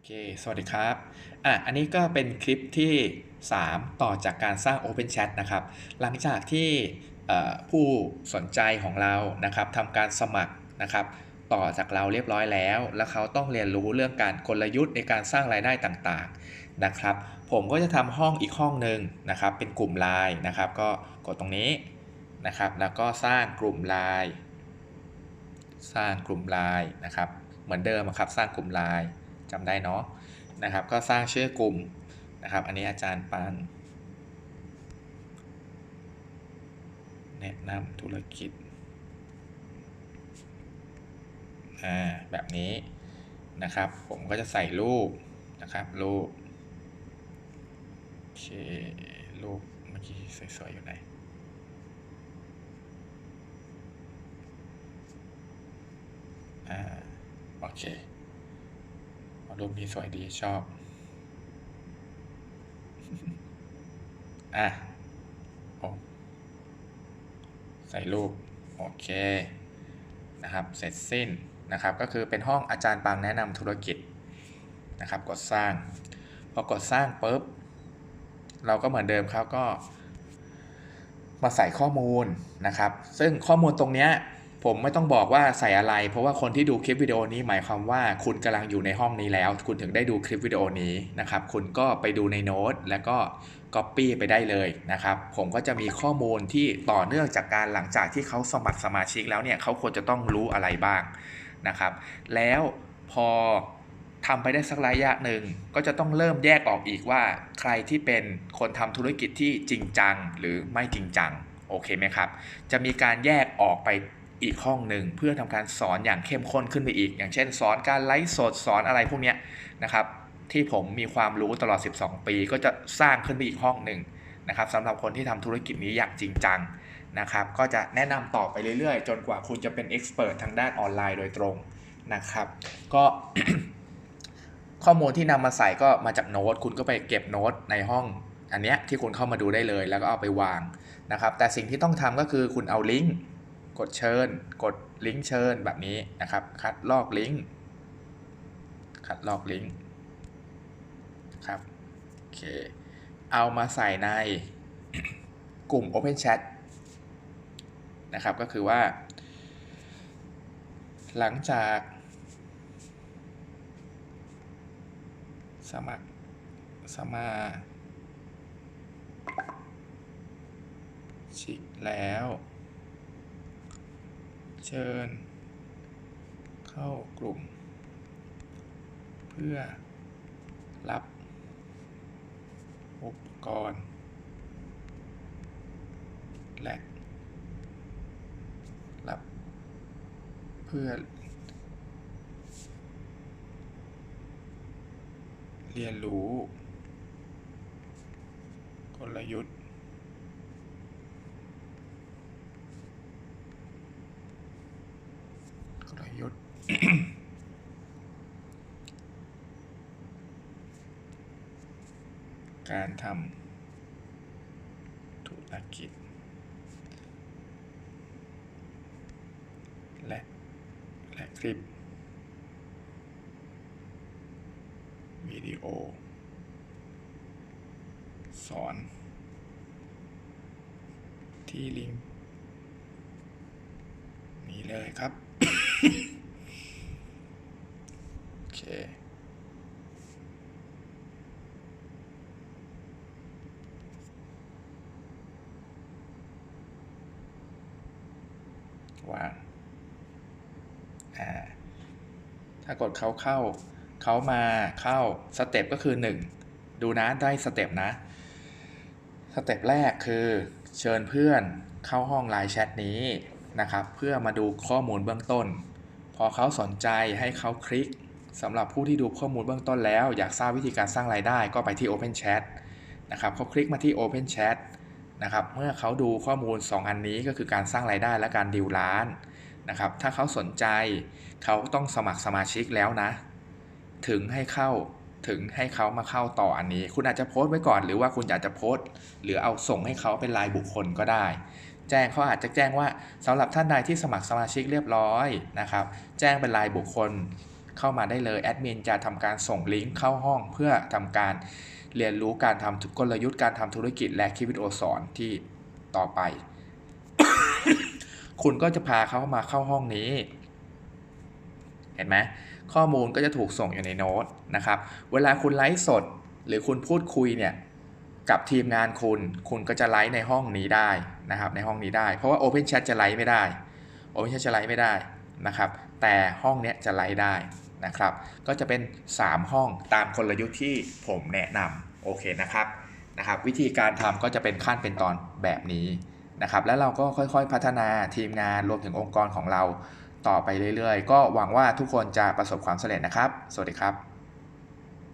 โอเค สวัสดีครับ อะ อันนี้ก็เป็นคลิปที่ 3 ต่อจากการสร้าง Open Chat นะครับ หลังจากที่ผู้สนใจของเรา นะครับทำการสมัคร นะครับ ต่อจากเราเรียบร้อยแล้ว แล้วเขาต้องเรียนรู้เรื่องการกลยุทธ์ในการสร้างรายได้ต่างๆ นะครับ ผมก็จะทำห้องอีกห้องหนึ่งนะครับ เป็นกลุ่มไลน์นะครับ ก็กดตรงนี้ นะครับ แล้วก็สร้างกลุ่มไลน์ สร้างกลุ่มไลน์นะครับ เหมือนเดิมครับ สร้างกลุ่มไลน์ จำได้เนาะนะครับ ก็สร้างชื่อกลุ่มนะครับ อันนี้อาจารย์ปานแนะนำธุรกิจอ่าแบบนี้นะครับ ผมก็จะใส่รูปนะครับ รูปโอเครูปเมื่อกี้สวยๆอยู่ไหนอ่าโอเค รูปนี้สวยดีชอบ อะโอ้ใส่รูป โอเค นะครับ เสร็จสิ้นนะครับ ก็คือเป็นห้องอาจารย์ปางแนะนำธุรกิจนะครับ กดสร้าง พอกดสร้างปุ๊บ เราก็เหมือนเดิมครับก็มาใส่ข้อมูลนะครับ ซึ่งข้อมูลตรงเนี้ย ผมไม่ต้องบอกว่าใส่อะไร เพราะว่าคนที่ดูคลิปวิดีโอนี้หมายความว่าคุณกำลังอยู่ในห้องนี้แล้ว คุณถึงได้ดูคลิปวิดีโอนี้นะครับ คุณก็ไปดูในโน้ตแล้วก็ Copy ไปได้เลยนะครับ ผมก็จะมีข้อมูลที่ต่อเนื่องจากการหลังจากที่เขาสมัครสมาชิกแล้วเนี่ยเขาควรจะต้องรู้อะไรบ้างนะครับ แล้วพอทำไปได้สักระยะหนึ่งก็จะต้องเริ่มแยกออกอีกว่า ใครที่เป็นคนทำธุรกิจที่จริงจังหรือไม่จริงจังโอเคไหมครับ จะมีการแยกออกไป อีกห้องหนึ่งเพื่อทำการสอนอย่างเข้มข้นขึ้นไปอีก อย่างเช่น สอนการไลฟ์สดสอนอะไรพวกนี้นะครับที่ผมมีความรู้ตลอด 12 ปี ก็จะสร้างขึ้นไปอีกห้องหนึ่งนะครับสำหรับคนที่ทำธุรกิจนี้อย่างจริงจังนะครับก็จะแนะนำต่อไปเรื่อยๆ จนกว่าคุณจะเป็นเอ็กซ์เพรสทางด้านออนไลน์โดยตรงนะครับ ก็ข้อมูลที่นำมาใส่ก็มาจากโน้ตคุณก็ไปเก็บโน้ตในห้องอันเนี้ยที่คุณเข้ามาดูได้เลยแล้วก็เอาไปวางนะครับแต่สิ่งที่ต้องทำก็คือคุณเอาลิงก์ กดเชิญ กดลิงก์เชิญแบบนี้นะครับ คัดลอกลิงก์คัดลอกลิงก์ครับโอเคเอามาใส่ในกลุ่ม Open Chat นะครับ ก็คือว่า หลังจาก สมัครสมาชิกแล้ว เชิญ เข้ากลุ่ม เพื่อรับอุปกรณ์ และรับเพื่อ เรียนรู้ กลยุทธ์ กล ยุทธ์การทำธุรกิจ และ และคลิป วิดีโอ สอน ที่ลิงก์นี้เลยครับ โอเควางอ่าถ้ากดเขาเข้า เขามาเข้าสเต็ปก็คือ 1 ดูนะได้สเต็ปนะ สเต็ปแรกคือเชิญเพื่อนเข้าห้องไลน์แชทนี้นะครับ เพื่อมาดูข้อมูลเบื้องต้น อเขาสนใจให้เขาคลิกสำหรับผู้ที่ดูข้อมูลเบื้องต้นแล้ว อยากทราบวิธีการสร้างรายได้ก็ไปที่ Open Chat นะครับเขาคลิกมาที่ Open Chat นะครับเมื่อเขาดูข้อมูล 2 อันนี้ก็คือการสร้างรายได้และการดิวร้านนะครับถ้าเขาสนใจเขาต้องสมัครสมาชิกแล้วนะ ถึงให้เข้า ถึงให้เขามาเข้าต่ออันนี้ คุณอาจจะโพสต์ไว้ก่อน หรือว่าคุณอยากจะโพสต์ หรือเอาส่งให้เขาเป็นรายบุคคลก็ได้ แจ้งเขาอาจจะแจ้งว่าสำหรับท่านใดที่สมัครสมาชิกเรียบร้อยนะครับ แจ้งเป็นรายบุคคลเข้ามาได้เลยแอดมินจะทำการส่งลิงก์เข้าห้องเพื่อทำการเรียนรู้การทำกลยุทธ์การทำธุรกิจและคลิปวิดีโอสอนที่ต่อไป คุณก็จะพาเขามาเข้าห้องนี้ เห็นไหม ข้อมูลก็จะถูกส่งอยู่ในโน้ตนะครับ เวลาคุณไลฟ์สด หรือคุณพูดคุยเนี่ยกับทีมงานคุณ คุณก็จะไลฟ์ในห้องนี้ได้นะครับในห้องนี้ได้ เพราะว่า Open Chat จะไลฟ์ไม่ได้ Open Chat จะไลฟ์ไม่ได้นะครับ แต่ห้องเนี้ยจะไลฟ์ได้นะครับ ก็จะเป็น 3 ห้องตามกลยุทธ์ที่ผมแนะนำโอเคนะครับนะครับ วิธีการทำก็จะเป็นขั้นเป็นตอนแบบนี้นะครับ แล้วเราก็ค่อยๆพัฒนาทีมงานรวมถึงองค์กรของเรา ต่อไปเรื่อยๆ ก็หวังว่าทุกคนจะประสบความสำเร็จนะครับ สวัสดีครับ